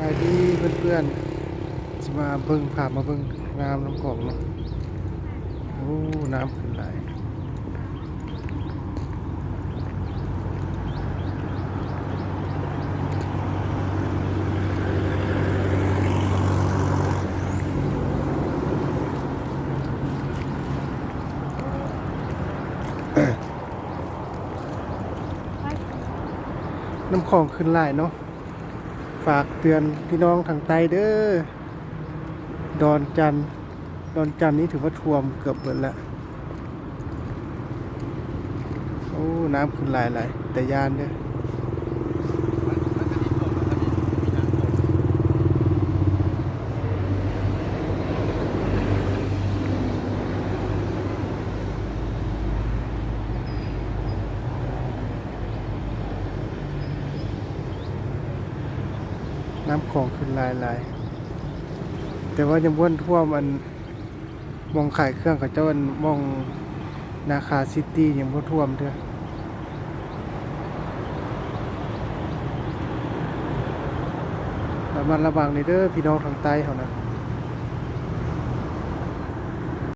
ไปดีเพื่อนๆจะมาเบิ่งภามาเบิ่งงามน้ำของเนาะโอ้น้ำขึ้นไหลน้ำของขึ้นไหลเนาะ ฝากเตือนพี่น้องทางใต้เด้อ ดอนจัน ดอนจันน์นี้ถือว่าท่วมเกือบหมดแล้ว โอ้ น้ำขึ้นหลายหลายแต่ยานเด้อ น้ำของขึ้นลายลายแต่ว่ายังบ้วนท่วมมันมองขายเครื่องกับเจ้าอันมองนาคาซิตี้ยังบ่ท่วมเถอะระมัดระวังในเด้อพี่น้องทางใต้เขานะ